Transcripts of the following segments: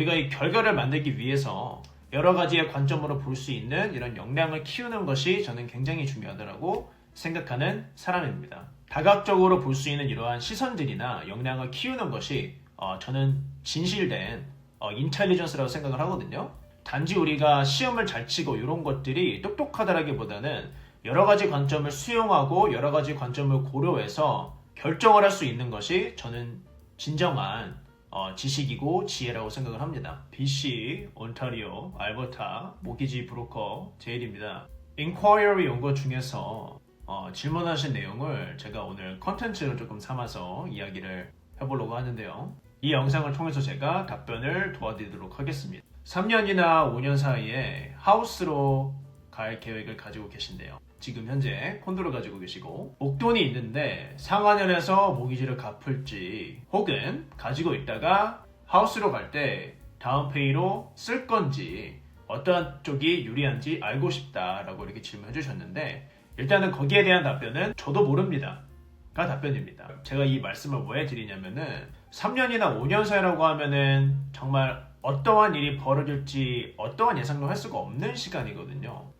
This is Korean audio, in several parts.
우리가 이 결과를 만들기 위해서 여러 가지의 관점으로 볼 수 있는 이런 역량을 키우는 것이 저는 굉장히 중요하다고 생각하는 사람입니다. 다각적으로 볼 수 있는 이러한 시선들이나 역량을 키우는 것이 어, 저는 진실된 어, 인텔리전스라고 생각을 하거든요. 단지 우리가 시험을 잘 치고 이런 것들이 똑똑하다라기보다는 여러 가지 관점을 수용하고 여러 가지 관점을 고려해서 결정을 할 수 있는 것이 저는 진정한 어, 지식이고 지혜라고 생각을 합니다. BC, 온타리오, 알버타, 모기지 브로커 제일입니다. 온것 중에서 어, 질문하신 내용을 제가 오늘 컨텐츠로 조금 삼아서 이야기를 해보려고 하는데요. 이 영상을 통해서 제가 답변을 도와드리도록 하겠습니다. 3년이나 5년 사이에 하우스로 갈 계획을 가지고 계신데요. 지금 현재 콘도를 가지고 계시고 목돈이 있는데 상한연에서 모기지를 갚을지 혹은 가지고 있다가 하우스로 갈 때 다운페이로 쓸 건지 어떠한 쪽이 유리한지 알고 싶다라고 이렇게 질문해 주셨는데 일단은 거기에 대한 답변은 저도 모릅니다. 가 답변입니다. 제가 이 말씀을 왜 드리냐면은 3년이나 5년 사이라고 하면은 정말 어떠한 일이 벌어질지 어떠한 예상도 할 수가 없는 시간이거든요.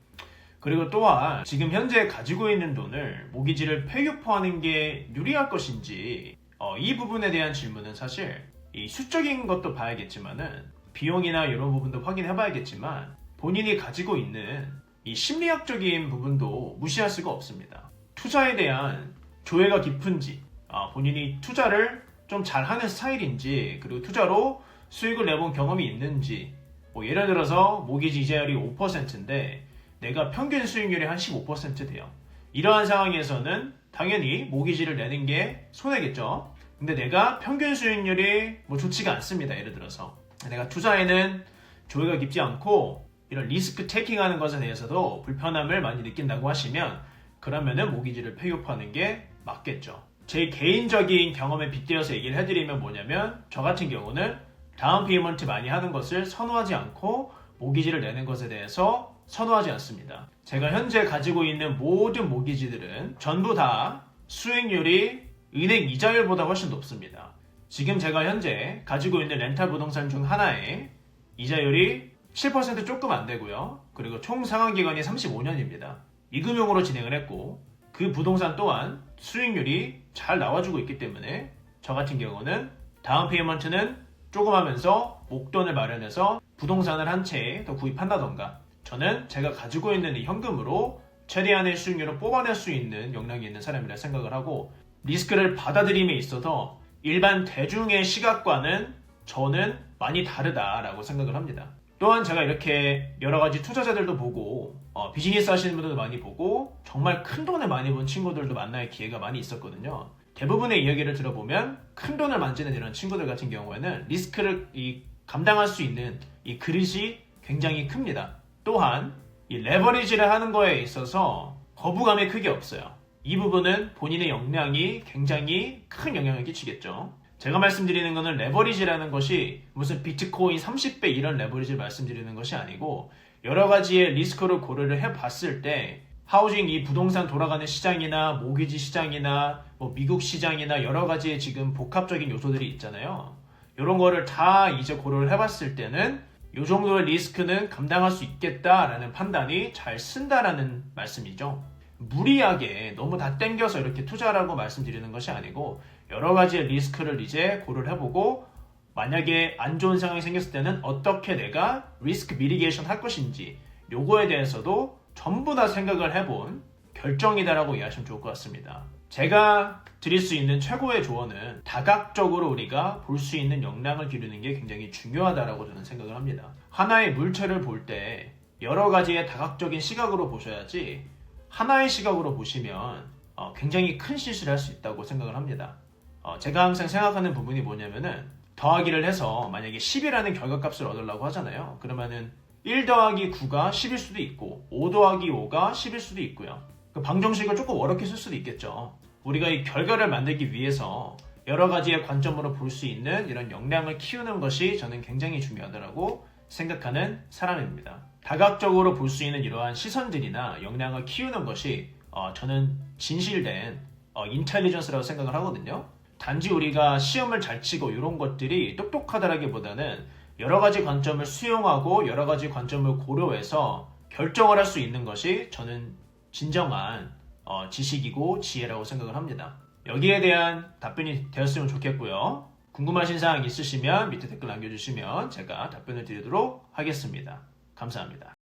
그리고 또한 지금 현재 가지고 있는 돈을 모기지를 폐유포하는 게 유리할 것인지 어, 이 부분에 대한 질문은 사실 이 수적인 것도 봐야겠지만은 비용이나 이런 부분도 확인해 봐야겠지만 본인이 가지고 있는 이 심리학적인 부분도 무시할 수가 없습니다. 투자에 대한 조예가 깊은지 아, 본인이 투자를 좀 잘하는 스타일인지 그리고 투자로 수익을 내본 경험이 있는지 뭐 예를 들어서 모기지 이자율이 5%인데 내가 평균 수익률이 한 15% 돼요. 이러한 상황에서는 당연히 모기지를 내는 게 손해겠죠. 근데 내가 평균 수익률이 뭐 좋지가 않습니다. 예를 들어서 내가 투자에는 조회가 깊지 않고 이런 리스크 테이킹하는 것에 대해서도 불편함을 많이 느낀다고 하시면 그러면은 모기지를 폐업하는 게 맞겠죠. 제 개인적인 경험에 빗대어서 얘기를 해드리면 뭐냐면 저 같은 경우는 다운 페이먼트 많이 하는 것을 선호하지 않고 모기지를 내는 것에 대해서 선호하지 않습니다. 제가 현재 가지고 있는 모든 모기지들은 전부 다 수익률이 은행 이자율보다 훨씬 높습니다. 지금 제가 현재 가지고 있는 렌탈 부동산 중 하나에 이자율이 7% 조금 안 되고요. 그리고 총 상환 기간이 35년입니다. 이금융으로 진행을 했고 그 부동산 또한 수익률이 잘 나와주고 있기 때문에 저 같은 경우는 다운 페이먼트는 조금 하면서 목돈을 마련해서 부동산을 한 채 더 구입한다던가 저는 제가 가지고 있는 이 현금으로 최대한의 수익률을 뽑아낼 수 있는 역량이 있는 사람이라 생각을 하고 리스크를 받아들임에 있어서 일반 대중의 시각과는 저는 많이 다르다라고 생각을 합니다. 또한 제가 이렇게 여러 가지 투자자들도 보고 어, 비즈니스 하시는 분들도 많이 보고 정말 큰 돈을 많이 번 친구들도 만날 기회가 많이 있었거든요. 대부분의 이야기를 들어보면 큰 돈을 만지는 이런 친구들 같은 경우에는 리스크를 이 감당할 수 있는 이 그릇이 굉장히 큽니다. 또한 이 레버리지를 하는 거에 있어서 거부감이 크게 없어요. 이 부분은 본인의 역량이 굉장히 큰 영향을 끼치겠죠. 제가 말씀드리는 것은 레버리지라는 것이 무슨 비트코인 30배 이런 레버리지를 말씀드리는 것이 아니고 여러 가지의 리스크를 고려를 해 봤을 때 하우징 이 부동산 돌아가는 시장이나 모기지 시장이나 뭐 미국 시장이나 여러 가지의 지금 복합적인 요소들이 있잖아요. 이런 거를 다 이제 고려를 해봤을 때는 이 정도의 리스크는 감당할 수 있겠다라는 판단이 잘 쓴다라는 말씀이죠. 무리하게 너무 다 땡겨서 이렇게 투자라고 말씀드리는 것이 아니고 여러 가지의 리스크를 이제 고려를 해보고 만약에 안 좋은 상황이 생겼을 때는 어떻게 내가 리스크 미리게이션 할 것인지 요거에 대해서도 전부 다 생각을 해본 결정이다라고 이해하시면 좋을 것 같습니다. 제가 드릴 수 있는 최고의 조언은 다각적으로 우리가 볼 수 있는 역량을 기르는 게 굉장히 중요하다라고 저는 생각을 합니다. 하나의 물체를 볼 때 여러 가지의 다각적인 시각으로 보셔야지 하나의 시각으로 보시면 어, 굉장히 큰 실수를 할 수 있다고 생각을 합니다. 어, 제가 항상 생각하는 부분이 뭐냐면은 더하기를 해서 만약에 10이라는 결과값을 얻으려고 하잖아요. 그러면은 1 더하기 9가 10일 수도 있고 5 더하기 5가 10일 수도 있고요. 그 방정식을 조금 어렵게 쓸 수도 있겠죠. 우리가 이 결과를 만들기 위해서 여러 가지의 관점으로 볼 수 있는 이런 역량을 키우는 것이 저는 굉장히 중요하다고 생각하는 사람입니다. 다각적으로 볼 수 있는 이러한 시선들이나 역량을 키우는 것이 어, 저는 진실된 어, 인텔리전스라고 생각을 하거든요. 단지 우리가 시험을 잘 치고 이런 것들이 똑똑하다라기보다는 여러 가지 관점을 수용하고 여러 가지 관점을 고려해서 결정을 할 수 있는 것이 저는 진정한 어, 지식이고 지혜라고 생각을 합니다. 여기에 대한 답변이 되었으면 좋겠고요. 궁금하신 사항 있으시면 밑에 댓글 남겨주시면 제가 답변을 드리도록 하겠습니다. 감사합니다.